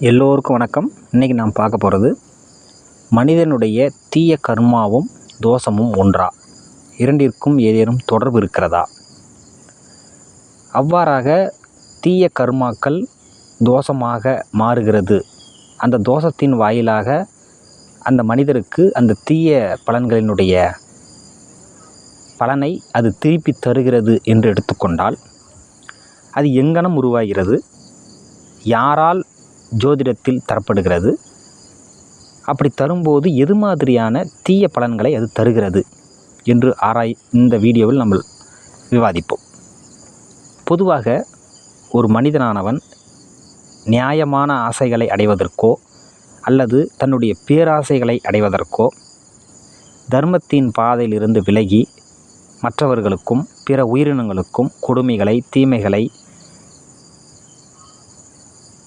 எல்லோருக்கும் வணக்கம். இன்றைக்கி நாம் பார்க்க போகிறது மனிதனுடைய தீய கர்மாவும் தோஷமும் ஒன்றா? இரண்டிற்கும் ஏதேனும் தொடர்பு இருக்கிறதா? அவ்வாறாக தீய கர்மாக்கள் தோஷமாக மாறுகிறது. அந்த தோஷத்தின் வாயிலாக அந்த மனிதருக்கு அந்த தீய பலன்களினுடைய பலனை அது திருப்பி தருகிறது என்று எடுத்துக்கொண்டால் அது எங்கனம் உருவாகிறது? யாரால் ஜோதிடத்தில் தரப்படுகிறது. அப்படி தரும்போது எது மாதிரியான தீய பலன்களை அது தருகிறது என்று ஆராய் இந்த வீடியோவில் நம்ம விவாதிப்போம். பொதுவாக ஒரு மனிதனானவன் நியாயமான ஆசைகளை அடைவதற்கோ அல்லது தன்னுடைய பேராசைகளை அடைவதற்கோ தர்மத்தின் பாதையிலிருந்து விலகி மற்றவர்களுக்கும் பிற உயிரினங்களுக்கும் கொடுமைகளை தீமைகளை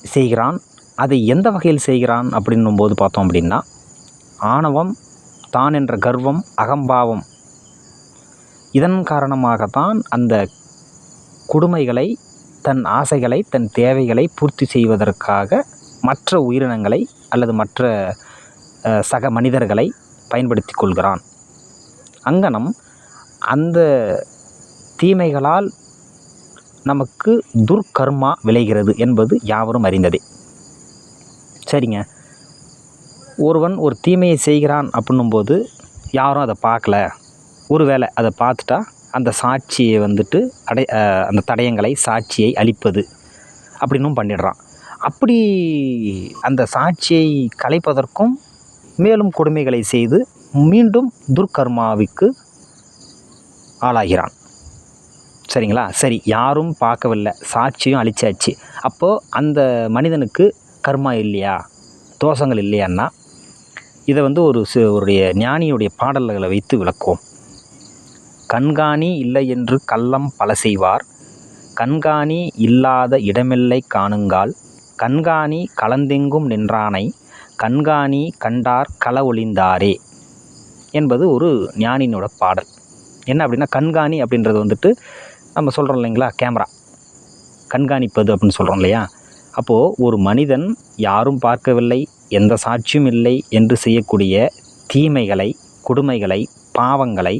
செய்கிறான் அதை எந்த வகையில் செய்கிறான் அப்படின்னும் போது பார்த்தோம் அப்படின்னா ஆணவம் தான் என்ற கர்வம் அகம்பாவம். இதன் காரணமாகத்தான் அந்த கொடுமைகளை தன் ஆசைகளை தன் தேவைகளை பூர்த்தி செய்வதற்காக மற்ற உயிரினங்களை அல்லது மற்ற சக மனிதர்களை பயன்படுத்தி கொள்கிறான். அங்கனம் அந்த தீமைகளால் நமக்கு துர்கர்மா விளைகிறது என்பது யாவரும் அறிந்ததே. சரிங்க. ஒருவன் ஒரு தீமையை செய்கிறான் அப்படின்னும்போது யாரும் அதை பார்க்கல. ஒருவேளை அதை பார்த்துட்டா அந்த சாட்சியை வந்துட்டு அடை அந்த தடயங்களை சாட்சியை அழிப்பது அப்படின்னும் பண்ணிடுறான். அப்படி அந்த சாட்சியை கலைப்பதற்கும் மேலும் கொடுமைகளை செய்து மீண்டும் துர்கர்மாவுக்கு ஆளாகிறான். சரிங்களா? சரி யாரும் பார்க்கவில்லை. சாட்சியும் அழிச்சாச்சு. அப்போது அந்த மனிதனுக்கு கர்மா இல்லையா? தோஷங்கள் இல்லையான்னா இதை வந்து ஒரு சி ஒருடைய ஞானியுடைய பாடல்களை வைத்து விளக்குவோம். கண்காணி இல்லை என்று கள்ளம் பல செய்வார். கண்காணி இல்லாத இடமில்லை காணுங்கால். கண்காணி கலந்தெங்கும் நின்றானை. கண்காணி கண்டார் கள ஒளிந்தாரே என்பது ஒரு ஞானியினோட பாடல். என்ன அப்படின்னா கண்காணி அப்படின்றது வந்துட்டு நம்ம சொல்கிறோம் இல்லைங்களா கேமரா. கண்காணிப்பது அப்படின்னு சொல்கிறோம் இல்லையா? அப்போது ஒரு மனிதன் யாரும் பார்க்கவில்லை எந்த சாட்சியும் இல்லை என்று செய்யக்கூடிய தீமைகளை கொடுமைகளை பாவங்களை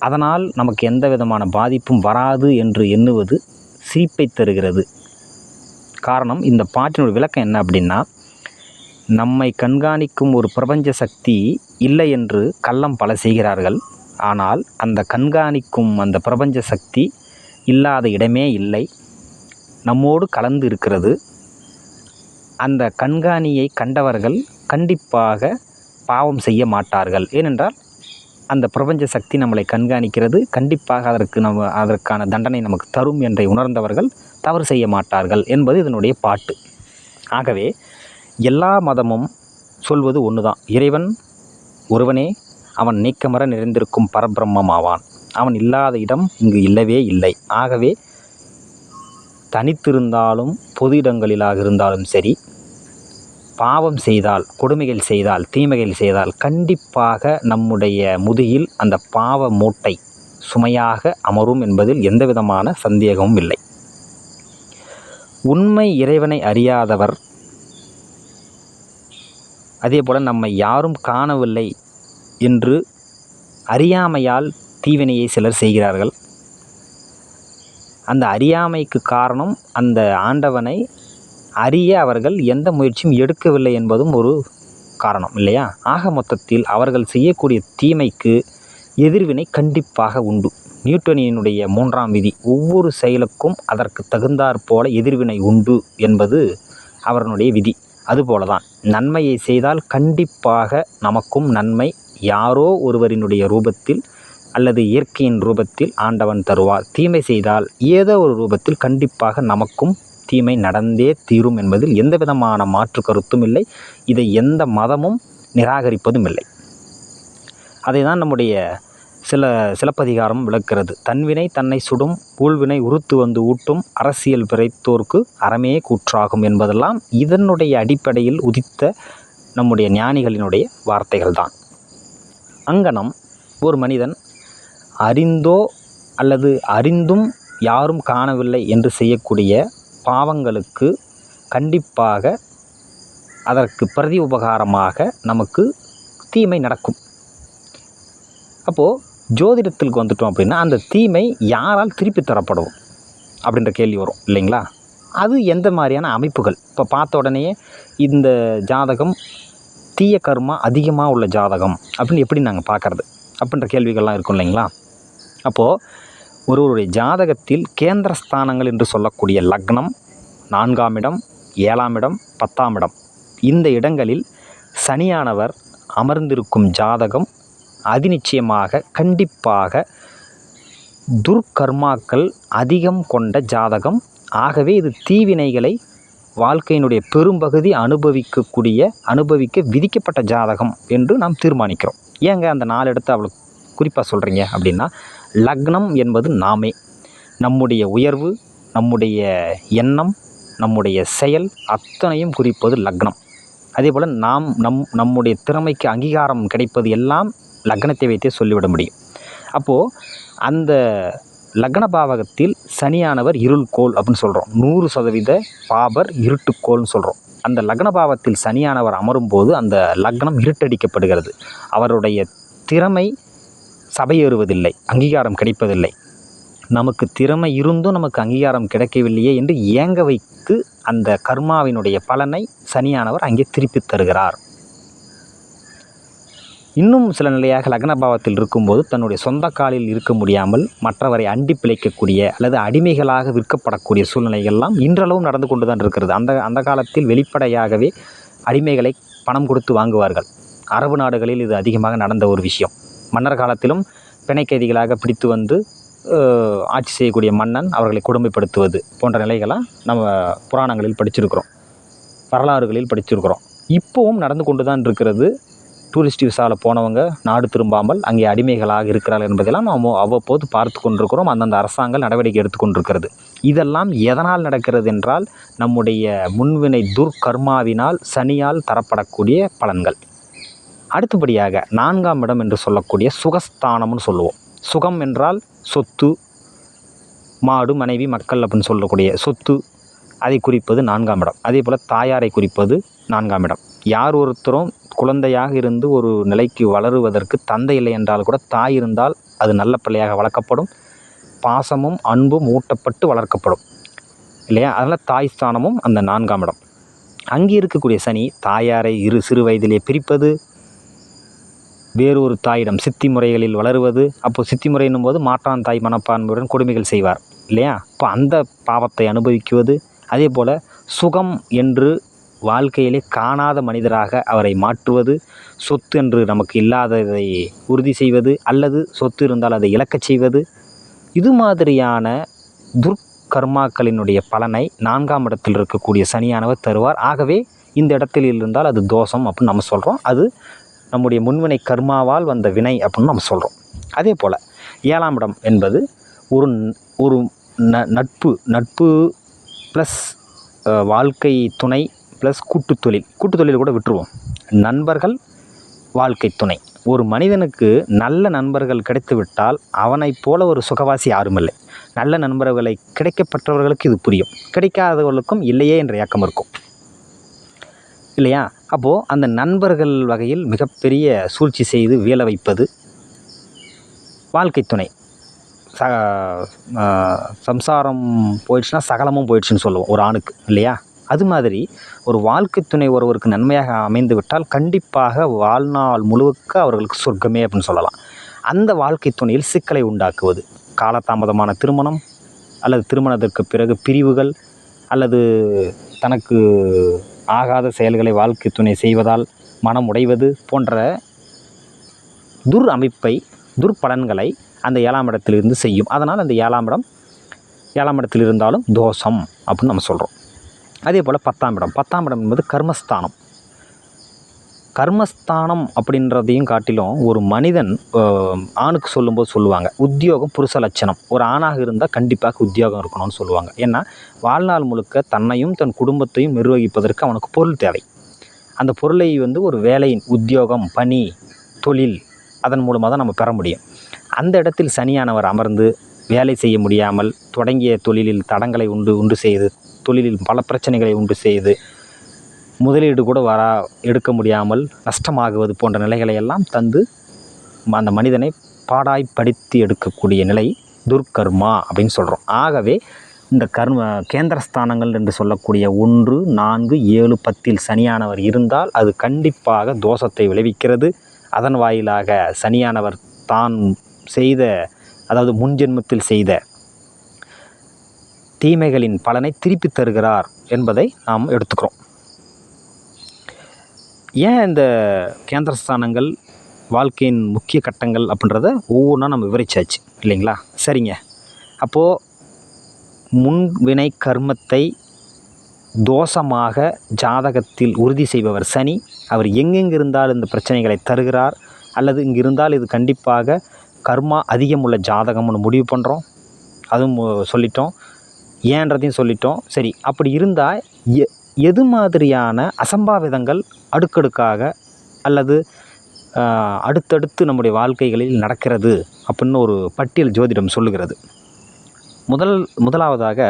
அதனால் நமக்கு எந்த விதமான பாதிப்பும் வராது என்று எண்ணுவது சிரிப்பை தருகிறது. காரணம் இந்த பாட்டினோட விளக்கம் என்ன அப்படின்னா நம்மை கண்காணிக்கும் ஒரு பிரபஞ்ச சக்தி இல்லை என்று கள்ளம் பல செய்கிறார்கள். ஆனால் அந்த கண்காணிக்கும் அந்த பிரபஞ்ச சக்தி இல்லாத இடமே இல்லை. நம்மோடு கலந்து இருக்கிறது அந்த கண்காணியை கண்டவர்கள் கண்டிப்பாக பாவம் செய்ய மாட்டார்கள். ஏனென்றால் அந்த பிரபஞ்ச சக்தி நம்மளை கண்காணிக்கிறது. கண்டிப்பாக அதற்கு நம்ம அதற்கான தண்டனை நமக்கு தரும் என்றை உணர்ந்தவர்கள் தவறு செய்ய மாட்டார்கள் என்பது இதனுடைய பாட்டு. ஆகவே எல்லா மதமும் சொல்வது ஒன்று தான் இறைவன் ஒருவனே அவன் நீக்கமர நிறைந்திருக்கும் பரபிரம்மம் ஆவான். அவன் இல்லாத இடம் இங்கு இல்லவே இல்லை. ஆகவே தனித்திருந்தாலும் பொது இடங்களிலாக இருந்தாலும் சரி பாவம் செய்தால் கொடுமைகள் செய்தால் தீமைகள் செய்தால் கண்டிப்பாக நம்முடைய முதுகில் அந்த பாவ மூட்டை சுமையாக அமரும் என்பதில் எந்தவிதமான சந்தேகமும் இல்லை. உண்மை இறைவனை அறியாதவர் அதே போல் நம்மை யாரும் காணவில்லை என்று அறியாமையால் தீவினையை சிலர் செய்கிறார்கள். அந்த அறியாமைக்கு காரணம் அந்த ஆண்டவனை அறிய அவர்கள் எந்த முயற்சியும் எடுக்கவில்லை என்பதும் ஒரு காரணம் இல்லையா? ஆக மொத்தத்தில் அவர்கள் செய்யக்கூடிய தீமைக்கு எதிர்வினை கண்டிப்பாக உண்டு. நியூட்டனியினுடைய மூன்றாம் விதி ஒவ்வொரு செயலுக்கும் அதற்கு தகுந்தாற் போல எதிர்வினை உண்டு என்பது அவர்களுடைய விதி. அதுபோல தான் நன்மையை செய்தால் கண்டிப்பாக நமக்கும் நன்மை. யாரோ ஒருவரினுடைய ரூபத்தில் அல்லது இயற்கையின் ரூபத்தில் ஆண்டவன் தருவார். தீமை செய்தால் ஏதோ ஒரு ரூபத்தில் கண்டிப்பாக நமக்கும் தீமை நடந்தே தீரும் என்பதில் எந்த விதமான மாற்று கருத்தும் இல்லை. இதை எந்த மதமும் நிராகரிப்பதும் இல்லை. அதை தான் நம்முடைய சில சிலப்பதிகாரம் விளக்கிறது. தன்வினை தன்னை சுடும் ஊழ்வினை உறுத்து வந்து ஊட்டும் அரசியல் பிறைத்தோர்க்கு அறமே கூற்றாகும் என்பதெல்லாம் இதனுடைய அடிப்படையில் உதித்த நம்முடைய ஞானிகளினுடைய வார்த்தைகள் தான் அங்கனம் ஒரு மனிதன் அறிந்தோ அல்லது அறிந்தும் யாரும் காணவில்லை என்று செய்யக்கூடிய பாவங்களுக்கு கண்டிப்பாக அதற்கு பிரதி உபகாரமாக நமக்கு தீமை நடக்கும். அப்போது ஜோதிடத்திற்கு வந்துட்டோம் அப்படின்னா அந்த தீமை யாரால் திருப்பி தரப்படும் அப்படின்ற கேள்வி வரும் இல்லைங்களா? அது எந்த மாதிரியான அமைப்புகள்? இப்போ பார்த்த உடனே இந்த ஜாதகம் தீய கர்மா அதிகமாக உள்ள ஜாதகம் அப்படின்னு எப்படி நாங்கள் பார்க்கறது அப்படின்ற கேள்விகள்லாம் இருக்கும் இல்லைங்களா? அப்போது ஒருவருடைய ஜாதகத்தில் கேந்திர ஸ்தானங்கள் என்று சொல்லக்கூடிய லக்னம் நான்காம் இடம் ஏழாம் இடம் பத்தாம் இடம். இந்த இடங்களில் சனியானவர் அமர்ந்திருக்கும் ஜாதகம் அதிநிச்சயமாக கண்டிப்பாக துர்க்கர்மாக்கள் அதிகம் கொண்ட ஜாதகம். ஆகவே இது தீவினைகளை வாழ்க்கையினுடைய பெரும்பகுதி அனுபவிக்கக்கூடிய அனுபவிக்க விதிக்கப்பட்ட ஜாதகம் என்று நாம் தீர்மானிக்கிறோம். ஏங்க அந்த நாலு இடத்த அவ்வளோ குறிப்பாக சொல்கிறீங்க அப்படின்னா லக்னம் என்பது நாமே. நம்முடைய உயர்வு நம்முடைய எண்ணம் நம்முடைய செயல் அத்தனையும் குறிப்பது லக்னம். அதே போல் நாம் நம் நம்முடைய திறமைக்கு அங்கீகாரம் கிடைப்பது எல்லாம் லக்னத்தை வைத்தே சொல்லிவிட முடியும். அப்போது அந்த லக்ன பாவகத்தில் சனியானவர் இருள்கோள் அப்படின்னு சொல்கிறோம் நூறு சதவீத பாபர் இருட்டுக்கோள்னு சொல்கிறோம் அந்த லக்ன பாவத்தில் சனியானவர் அமரும் போது அந்த லக்னம் இருட்டடிக்கப்படுகிறது. அவருடைய திறமை சபையேறுவதில்லை அங்கீகாரம் கிடைப்பதில்லை. நமக்கு திறமை இருந்தும் நமக்கு அங்கீகாரம் கிடைக்கவில்லையே என்று ஏங்க வைத்து அந்த கர்மாவினுடைய பலனை சனியானவர் அங்கே திருப்பித் தருகிறார். இன்னும் சில நிலையாக லக்ன பாவத்தில் இருக்கும்போது தன்னுடைய சொந்த காலில் இருக்க முடியாமல் மற்றவரை அண்டி பிழைக்கக்கூடிய அல்லது அடிமைகளாக விற்கப்படக்கூடிய சூழ்நிலைகள்லாம் இன்றளவும் நடந்து கொண்டு தான் இருக்கிறது. அந்த அந்த காலத்தில் வெளிப்படையாகவே அடிமைகளை பணம் கொடுத்து வாங்குவார்கள். அரபு நாடுகளில் இது அதிகமாக நடந்த ஒரு விஷயம். மன்னர் காலத்திலும் பிணை கைதிகளாக பிடித்து வந்து ஆட்சி செய்யக்கூடிய மன்னன் அவர்களை கொடுமைப்படுத்துவது போன்ற நிலைகளாக நம்ம புராணங்களில் படிச்சிருக்கிறோம். வரலாறுகளில் படிச்சிருக்கிறோம். இப்போவும் நடந்து கொண்டு தான் இருக்கிறது. டூரிஸ்ட் விசாவில் போனவங்க நாடு திரும்பாமல் அங்கே அடிமைகளாக இருக்கிறார்கள் என்பதெல்லாம் நாம் அவ்வப்போது பார்த்து கொண்டிருக்கிறோம். அந்தந்த அரசாங்கம் நடவடிக்கை எடுத்துக்கொண்டிருக்கிறது இதெல்லாம் எதனால் நடக்கிறது என்றால் நம்முடைய முன்வினை துர்கர்மாவினால் சனியால் தரப்படக்கூடிய பலன்கள். அடுத்தபடியாக நான்காம் இடம் என்று சொல்லக்கூடிய சுகஸ்தானம்னு சொல்லுவோம். சுகம் என்றால் சொத்து மாடு மனைவி மக்கள் அப்படின்னு சொல்லக்கூடிய சொத்து அதை குறிப்பது நான்காம் இடம். அதே போல் தாயாரை குறிப்பது நான்காம் இடம். யார் ஒருத்தரும் குழந்தையாக இருந்து ஒரு நிலைக்கு வளருவதற்கு தந்தை இல்லை என்றால் கூட தாய் இருந்தால் அது நல்ல பிள்ளையாக வளர்க்கப்படும். பாசமும் அன்பும் ஊட்டப்பட்டு வளர்க்கப்படும். இல்லையா? அதனால் தாய் ஸ்தானமும் அந்த நான்காம் இடம். அங்கே இருக்கக்கூடிய சனி தாயாரை இரு சிறு வயதிலே பிரிப்பது வேறொரு தாயிடம் சித்தி முறைகளில் வளருவது அப்போ சித்தி முறைன்னும் போது மாற்றான் தாய் மனப்பான்மையுடன் கொடுமைகள் செய்வார் இல்லையா? இப்போ அந்த பாவத்தை அனுபவிக்குவது அதே போல் சுகம் என்று வாழ்க்கையிலே காணாத மனிதராக அவரை மாற்றுவது சொத்து என்று நமக்கு இல்லாததை உறுதி செய்வது அல்லது சொத்து இருந்தால் அதை இழக்கச் செய்வது இது மாதிரியான துர்க்கர்மாக்களினுடைய பலனை நான்காம் இடத்தில் இருக்கக்கூடிய சனியானவர் தருவார். ஆகவே இந்த இடத்தில் இருந்தால் அது தோஷம் அப்படின்னு நம்ம சொல்கிறோம் அது நம்முடைய முன்வினை கர்மாவால் வந்த வினை அப்படின்னு நம்ம சொல்கிறோம் அதே போல் ஏழாம் இடம் என்பது ஒரு ஒரு ந நட்பு நட்பு ப்ளஸ் வாழ்க்கை துணை ப்ளஸ் கூட்டு தொழில் கூட்டு தொழில் கூட விட்டுருவோம். நண்பர்கள் வாழ்க்கை துணை. ஒரு மனிதனுக்கு நல்ல நண்பர்கள் கிடைத்துவிட்டால் அவனைப் போல ஒரு சுகவாசி யாருமில்லை. நல்ல நண்பர்களை கிடைக்கப்பட்டவர்களுக்கு இது புரியும். கிடைக்காதவர்களுக்கும் இல்லையே என்ற ஏக்கம் இருக்கும். இல்லையா? அப்போது அந்த நண்பர்கள் வகையில் மிகப்பெரிய சூழ்ச்சி செய்து வேலை வைப்பது வாழ்க்கை துணை. ச சம்சாரம் போயிடுச்சுன்னா சகலமும் போயிடுச்சுன்னு சொல்லுவோம் ஒரு ஆணுக்கு இல்லையா? அது மாதிரி ஒரு வாழ்க்கை துணை ஒருவருக்கு நன்மையாக அமைந்து விட்டால் கண்டிப்பாக வாழ்நாள் முழுக்க அவர்களுக்கு சொர்க்கமே அப்படின்னு சொல்லலாம். அந்த வாழ்க்கை துணையில் சிக்கலை உண்டாக்குவது காலதாமதமான திருமணம் அல்லது திருமணத்திற்கு பிறகு பிரிவுகள் அல்லது தனக்கு ஆகாத செயல்களை வாழ்க்கை துணை செய்வதால் மனம் உடைவது போன்ற துர் அமைப்பை துர்பலன்களை அந்த ஏழாம் இடத்திலிருந்து செய்யும். அதனால் அந்த ஏழாம் இடம் ஏழாம் இடத்தில் இருந்தாலும் தோஷம் அப்படின்னு நம்ம சொல்கிறோம் அதே போல் பத்தாம் இடம். பத்தாம் இடம் என்பது கர்மஸ்தானம். கர்மஸ்தானம் அப்படின்றதையும் காட்டிலும் ஒரு மனிதன் ஆணுக்கு சொல்லும்போது சொல்லுவாங்க உத்தியோகம் புருஷ லட்சணம். ஒரு ஆணாக இருந்தால் கண்டிப்பாக உத்தியோகம் இருக்கணும்னு சொல்லுவாங்க. ஏன்னா வாழ்நாள் முழுக்க தன்னையும் தன் குடும்பத்தையும் நிர்வகிப்பதற்கு அவனுக்கு பொருள் தேவை. அந்த பொருளை வந்து ஒரு வேலையின் உத்தியோகம் பணி தொழில் அதன் மூலமாக தான் நம்ம பெற முடியும். அந்த இடத்தில் சனியானவர் அமர்ந்து வேலை செய்ய முடியாமல் தொடங்கிய தொழிலில் தடங்களை உண்டு உண்டு செய்து தொழிலில் பல பிரச்சனைகளை உண்டு செய்து முதலீடு கூட வரா எடுக்க முடியாமல் நஷ்டமாகுவது போன்ற நிலைகளை எல்லாம் தந்து அந்த மனிதனை பாடாய் படித்து எடுக்கக்கூடிய நிலை துர்க்கர்மா அப்படின்னு சொல்கிறோம் ஆகவே இந்த கர்ம கேந்திரஸ்தானங்கள் என்று சொல்லக்கூடிய ஒன்று நான்கு ஏழு பத்தில் சனியானவர் இருந்தால் அது கண்டிப்பாக தோஷத்தை விளைவிக்கிறது. அதன் வாயிலாக சனியானவர் தான் செய்த அதாவது முன்ஜென்மத்தில் செய்த தீமைகளின் பலனை திருப்பி தருகிறார் என்பதை நாம் எடுத்துக்கிறோம். ஏன் இந்த கேந்திரஸ்தானங்கள் வாழ்க்கையின் முக்கிய கட்டங்கள் அப்படின்றத ஒவ்வொன்றா நம்ம விவரிச்சாச்சு இல்லைங்களா? சரிங்க. அப்போது முன்வினை கர்மத்தை தோஷமாக ஜாதகத்தில் உறுதி செய்பவர் சனி அவர் எங்கெங்கு இருந்தால் இந்த பிரச்சனைகளை தருகிறார்? அல்லது இங்கிருந்தால் இது கண்டிப்பாக கர்மா அதிகம் உள்ள ஜாதகம்னு முடிவு பண்ணுறோம் அதுவும் சொல்லிட்டோம். ஏன்றதையும் சொல்லிட்டோம். சரி அப்படி இருந்தால் எ எது மாதிரியான அசம்பாவிதங்கள் அடுக்கடுக்காக அல்லது அடுத்தடுத்து நம்முடைய வாழ்க்கைகளில் நடக்கிறது அப்படின்னு ஒரு பட்டியல் ஜோதிடம் சொல்லுகிறது. முதல் முதலாவதாக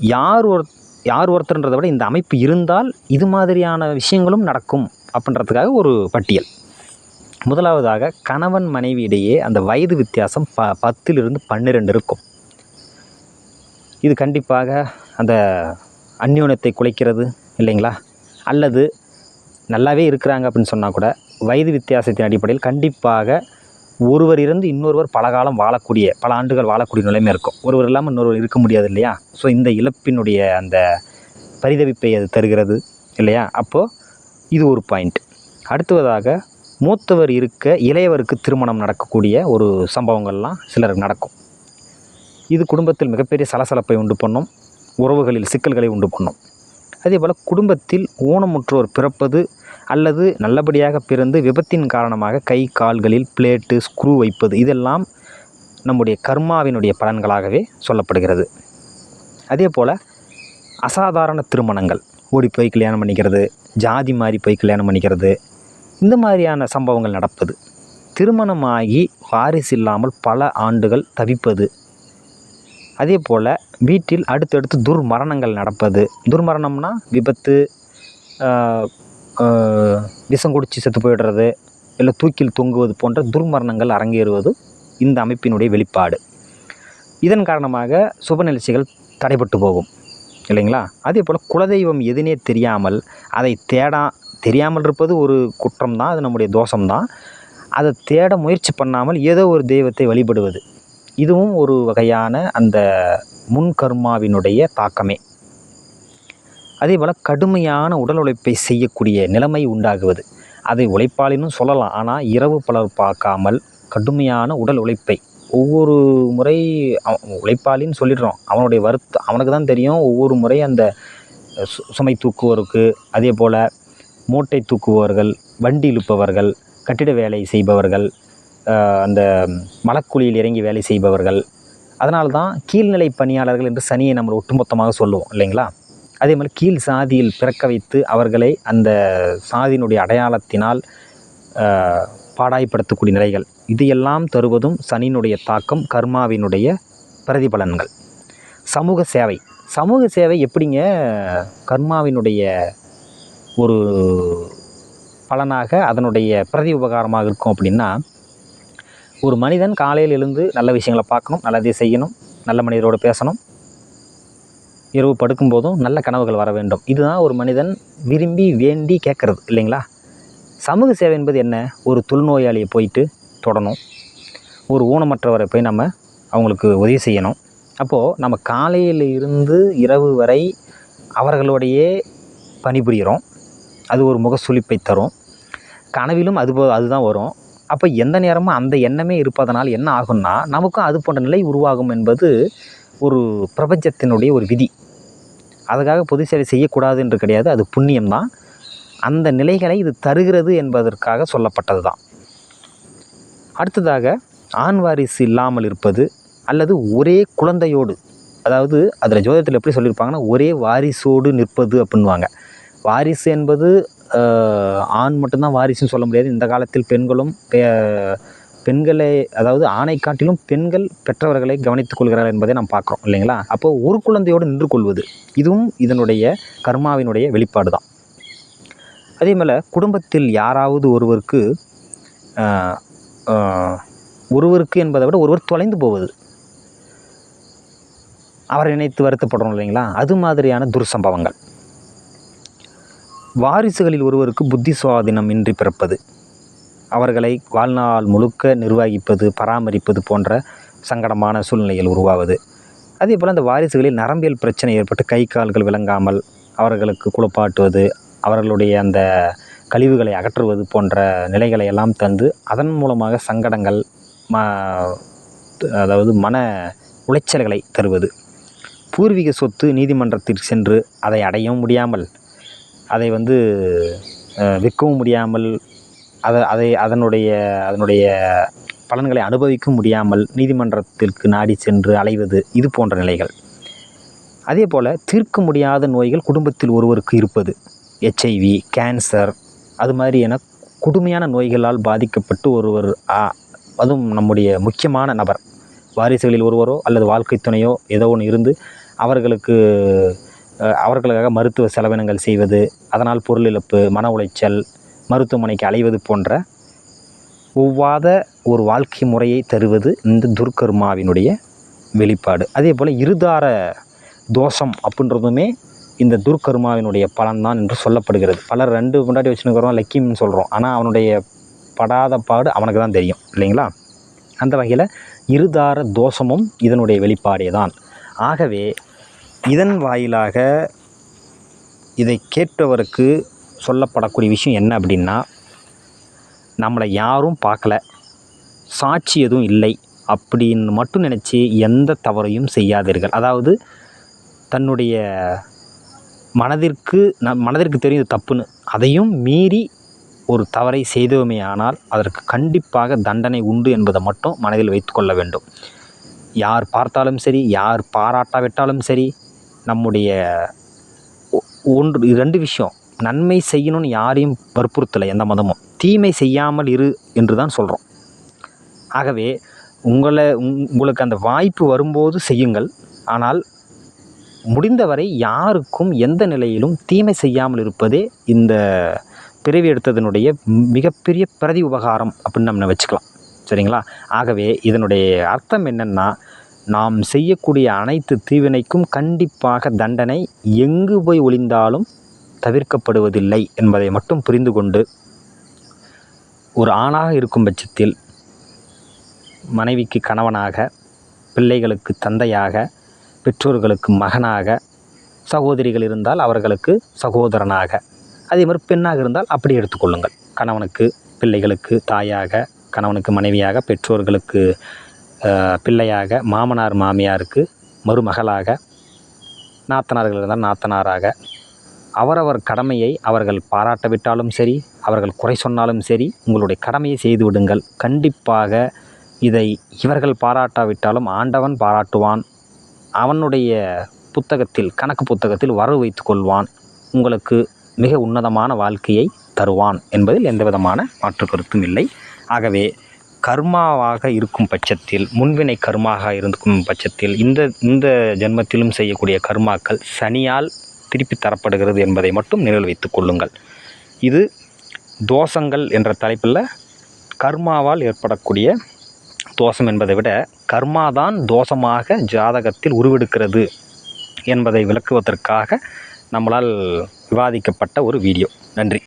யார் ஒரு யார் ஒருத்தர்ன்றதை விட இந்த அமைப்பு இருந்தால் இது மாதிரியான விஷயங்களும் நடக்கும் அப்படின்றதுக்காக ஒரு பட்டியல். முதலாவதாக கணவன் மனைவி இடையே அந்த வயது வித்தியாசம் ப பத்திலிருந்து பன்னிரெண்டு இருக்கும். இது கண்டிப்பாக அந்த அந்யோன்யத்தை குலைக்கிறது இல்லைங்களா? அல்லது நல்லாவே இருக்கிறாங்க அப்படின்னு சொன்னால் கூட வயது வித்தியாசத்தின் அடிப்படையில் கண்டிப்பாக ஒருவர் இருந்து இன்னொருவர் பல காலம் வாழக்கூடிய பல ஆண்டுகள் வாழக்கூடிய நிலைமை இருக்கும். ஒருவர் இல்லாமல் இன்னொருவர் இருக்க முடியாது இல்லையா? ஸோ இந்த இழப்பினுடைய அந்த பரிதவிப்பை அது தருகிறது இல்லையா? அப்போது இது ஒரு பாயிண்ட் அடுத்ததாக மூத்தவர் இருக்க இளையவருக்கு திருமணம் நடக்கக்கூடிய ஒரு சம்பவங்கள்லாம் சிலருக்கு நடக்கும். இது குடும்பத்தில் மிகப்பெரிய சலசலப்பை உண்டு பண்ணும். உறவுகளில் சிக்கல்களை உண்டு பண்ணும். அதே போல் குடும்பத்தில் ஊனமுற்றோர் பிறப்பது அல்லது நல்லபடியாக பிறந்து விபத்தின் காரணமாக கை கால்களில் பிளேட்டு ஸ்க்ரூ வைப்பது இதெல்லாம் நம்முடைய கர்மாவினுடைய பலன்களாகவே சொல்லப்படுகிறது. அதே போல் அசாதாரண திருமணங்கள் ஓடி போய் கல்யாணம் பண்ணிக்கிறது ஜாதி மாறி போய் கல்யாணம் பண்ணிக்கிறது இந்த மாதிரியான சம்பவங்கள் நடப்பது. திருமணமாகி வாரிசு இல்லாமல் பல ஆண்டுகள் தவிப்பது அதே போல் வீட்டில் அடுத்தடுத்து துர்மரணங்கள் நடப்பது. துர்மரணம்னா விபத்து விஷம் குடித்து செத்து போயிடுறது இல்லை தூக்கில் தொங்குவது போன்ற துர்மரணங்கள் அரங்கேறுவது இந்த அமைப்பினுடைய வெளிப்பாடு. இதன் காரணமாக சுப நிகழ்ச்சிகள் தடைபட்டு போகும். இல்லைங்களா? அதே போல் குலதெய்வம் எதுனே தெரியாமல் அதை தேடா தெரியாமல் இருப்பது ஒரு குற்றம் தான் அது நம்முடைய தோஷம்தான். அதை தேட முயற்சி பண்ணாமல் ஏதோ ஒரு தெய்வத்தை வழிபடுவது. இதுவும் ஒரு வகையான அந்த முன்கர்மாவினுடைய தாக்கமே. அதே போல் கடுமையான உடல் உழைப்பை செய்யக்கூடிய நிலைமை உண்டாகுவது. அதை உழைப்பாளினும் சொல்லலாம். ஆனால் இரவு பலர் பார்க்காமல் கடுமையான உடல் உழைப்பை ஒவ்வொரு முறை அவ- உழைப்பாளின்னு சொல்லிடுறோம். அவனுடைய வருத்த அவனுக்கு தான் தெரியும். ஒவ்வொரு முறை அந்த சு சுமை தூக்குவோருக்கு அதே போல் மூட்டை தூக்குபவர்கள் வண்டி இழுப்பவர்கள் கட்டிட வேலை செய்பவர்கள் அந்த மலக்குழியில் இறங்கி வேலை செய்பவர்கள். அதனால தான் கீழ்நிலை பணியாளர்கள் என்று சனியை நம்ம ஒட்டுமொத்தமாக சொல்லுவோம் இல்லைங்களா? அதே மாதிரி கீழ் சாதியில் பிறக்க வைத்து அவர்களை அந்த சாதியினுடைய அடையாளத்தினால் பாடாய்படுத்தக்கூடிய பாடாய்ப்படுத்தக்கூடிய நிலைகள். இதையெல்லாம் தருவதும் சனியினுடைய தாக்கம் கர்மாவினுடைய பிரதிபலன்கள். சமூக சேவை. சமூக சேவை எப்படிங்க? கர்மாவினுடைய ஒரு பலனாக அதனுடைய பிரதி உபகாரமாக இருக்கும் அப்படின்னா ஒரு மனிதன் காலையில் எழுந்து நல்ல விஷயங்களை பார்க்கணும் நல்லதே செய்யணும் நல்ல மனிதரோடு பேசணும். இரவு படுக்கும்போதும் நல்ல கனவுகள் வர வேண்டும். இதுதான் ஒரு மனிதன் விரும்பி வேண்டி கேட்குறது இல்லைங்களா? சமூக சேவை என்பது என்ன? ஒரு தொழுநோயாளியை போயிட்டு தொடணும். ஒரு ஊனமற்றவரை போய் நம்ம அவங்களுக்கு உதவி செய்யணும். அப்போது நம்ம காலையில் இருந்து இரவு வரை அவர்களோடையே பணிபுரிகிறோம். அது ஒரு முகசுளிப்பை தரும். கனவிலும் அது போ- அதுதான் வரும். அப்போ எந்த நேரமும் அந்த எண்ணமே இருப்பதனால் என்ன ஆகும்னா நமக்கும் அது போன்ற நிலை உருவாகும் என்பது ஒரு பிரபஞ்சத்தினுடைய ஒரு விதி. அதுக்காக பொது சேவை செய்யக்கூடாது என்று கிடையாது அது புண்ணியம்தான் அந்த நிலைகளை இது தருகிறது என்பதற்காக சொல்லப்பட்டது தான். அடுத்ததாக ஆண் வாரிசு இல்லாமல் இருப்பது அல்லது ஒரே குழந்தையோடு அதாவது அதில் ஜோதிடத்தில் எப்படி சொல்லியிருப்பாங்கன்னா ஒரே வாரிசோடு நிற்பது அப்படின்வாங்க வாரிசு என்பது ஆண் மட்டும்தான் வாரிசுன்னு சொல்ல முடியாது. இந்த காலத்தில் பெண்களும் பே- பெண்களை அதாவது ஆணை காட்டிலும் பெண்கள் பெற்றவர்களை கவனித்துக் கொள்கிறார்கள் என்பதை நாம் பார்க்குறோம் இல்லைங்களா? அப்போது ஒரு குழந்தையோடு நின்று கொள்வது இதுவும் இதனுடைய கர்மாவினுடைய வெளிப்பாடு தான். அதே போல் குடும்பத்தில் யாராவது ஒருவருக்கு ஒருவருக்கு என்பதை விட ஒருவர் தொலைந்து போவது அவரை நினைத்து வருத்தப்படுறோம் இல்லைங்களா? அது மாதிரியான துர்சம்பவங்கள். வாரிசுகளில் ஒருவருக்கு புத்தி சுவாதீனம் இன்றி பிறப்பது. அவர்களை வாழ்நாள் முழுக்க நிர்வகிப்பது பராமரிப்பது போன்ற சங்கடமான சூழ்நிலைகள் உருவாவது. அதே போல் அந்த வாரிசுகளில் நரம்பியல் பிரச்சனை ஏற்பட்டு கை கால்கள் விளங்காமல் அவர்களுக்கு குளிப்பாட்டுவது அவர்களுடைய அந்த கழிவுகளை அகற்றுவது போன்ற நிலைகளை எல்லாம் தந்து அதன் மூலமாக சங்கடங்கள் ம அதாவது மன உளைச்சல்களை தருவது. பூர்வீக சொத்து நீதிமன்றத்திற்கு சென்று அதை அடையவும் முடியாமல் அதை வந்து விற்கவும் முடியாமல் அதை அதை அதனுடைய அதனுடைய பலன்களை அனுபவிக்க முடியாமல் நீதிமன்றத்திற்கு நாடி சென்று அலைவது இது போன்ற நிலைகள். அதே போல் தீர்க்க முடியாத நோய்கள் குடும்பத்தில் ஒருவருக்கு இருப்பது. ஹெச்ஐவி கேன்சர் அது மாதிரியான கொடுமையான நோய்களால் பாதிக்கப்பட்டு ஒருவர் அதுவும் நம்முடைய முக்கியமான நபர். வாரிசுகளில் ஒருவரோ அல்லது வாழ்க்கை துணையோ ஏதோ ஒன்று இருந்து அவர்களுக்கு அவர்களுக்காக மருத்துவ செலவினங்கள் செய்வது அதனால் பொருள் இழப்பு மன உளைச்சல் மருத்துவமனைக்கு அலைவது போன்ற ஒவ்வாத ஒரு வாழ்க்கை முறையை தருவது இந்த துர்கர்மாவினுடைய வெளிப்பாடு. அதே போல் இருதார தோஷம் அப்படின்றதுமே இந்த துர்கர்மாவினுடைய பலன்தான் என்று சொல்லப்படுகிறது. பலர் ரெண்டு முன்னாடி வச்சுருக்கிறோம் லக்கிம்னு சொல்கிறோம் ஆனால் அவனுடைய படாத பாடு அவனுக்கு தான் தெரியும் இல்லைங்களா? அந்த வகையில் இருதார தோஷமும் இதனுடைய வெளிப்பாடே தான் ஆகவே இதன் வாயிலாக இதை கேட்பவருக்கு சொல்லப்படக்கூடிய விஷயம் என்ன அப்படின்னா நம்மளை யாரும் பார்க்கல சாட்சி எதுவும் இல்லை அப்படின்னு மட்டும் நினச்சி எந்த தவறையும் செய்யாதீர்கள். அதாவது தன்னுடைய மனதிற்கு நம் மனதிற்கு தெரியும் தப்புன்னு அதையும் மீறி ஒரு தவறை செய்தோமே ஆனால் அதற்கு கண்டிப்பாக தண்டனை உண்டு என்பதை மட்டும் மனதில் வைத்துக்கொள்ள வேண்டும். யார் பார்த்தாலும் சரி யார் பாராட்டாவிட்டாலும் சரி நம்முடைய ஒ- ஒன்று ரெண்டு விஷயம். நன்மை செய்யணும்னு யாரையும் வற்புறுத்தலை எந்த மதமும். தீமை செய்யாமல் இரு என்று தான் சொல்கிறோம் ஆகவே உங்களை உங்- உங்களுக்கு அந்த வாய்ப்பு வரும்போது செய்யுங்கள். ஆனால் முடிந்தவரை யாருக்கும் எந்த நிலையிலும் தீமை செய்யாமல் இருப்பதே இந்த பிறவி எடுத்ததனுடைய மிகப்பெரிய பிரதி உபகாரம் அப்படின்னு நம்ம வச்சுக்கலாம். சரிங்களா? ஆகவே இதனுடைய அர்த்தம் என்னென்னா நாம் செய்யக்கூடிய அனைத்து தீவினைக்கும் கண்டிப்பாக தண்டனை எங்கு போய் ஒளிந்தாலும் தவிர்க்கப்படுவதில்லை என்பதை மட்டும் புரிந்து கொண்டு ஒரு ஆணாக இருக்கும் பட்சத்தில் மனைவிக்கு கணவனாக பிள்ளைகளுக்கு தந்தையாக பெற்றோர்களுக்கு மகனாக சகோதரிகள் இருந்தால் அவர்களுக்கு சகோதரனாக. அதே மாதிரி பெண்ணாக இருந்தால் அப்படி எடுத்துக்கொள்ளுங்கள் கணவனுக்கு பிள்ளைகளுக்கு தாயாக கணவனுக்கு மனைவியாக பெற்றோர்களுக்கு பிள்ளையாக மாமனார் மாமியாருக்கு மருமகளாக நாத்தனார்கள் இருந்தால் நாத்தனாராக அவரவர் கடமையை அவர்கள் பாராட்டவிட்டாலும் சரி அவர்கள் குறை சொன்னாலும் சரி உங்களுடைய கடமையை செய்து விடுங்கள். கண்டிப்பாக இதை இவர்கள் பாராட்டாவிட்டாலும் ஆண்டவன் பாராட்டுவான். அவனுடைய புத்தகத்தில் கணக்கு புத்தகத்தில் வரவு வைத்து கொள்வான். உங்களுக்கு மிக உன்னதமான வாழ்க்கையை தருவான் என்பதில் எந்த விதமான மாற்று கருத்தும் இல்லை. ஆகவே கர்மாவாக இருக்கும் பட்சத்தில் முன்வினை கர்மாக இருக்கும் பட்சத்தில் இந்த இந்த ஜென்மத்திலும் செய்யக்கூடிய கர்மாக்கள் சனியால் திருப்பி தரப்படுகிறது என்பதை மட்டும் நினைவில் வைத்துக் கொள்ளுங்கள். இது தோஷங்கள் என்ற தலைப்பில் கர்மாவால் ஏற்படக்கூடிய தோஷம் என்பதை விட கர்மாதான் தோஷமாக ஜாதகத்தில் உருவெடுக்கிறது என்பதை விளக்குவதற்காக நம்மளால் விவாதிக்கப்பட்ட ஒரு வீடியோ. நன்றி.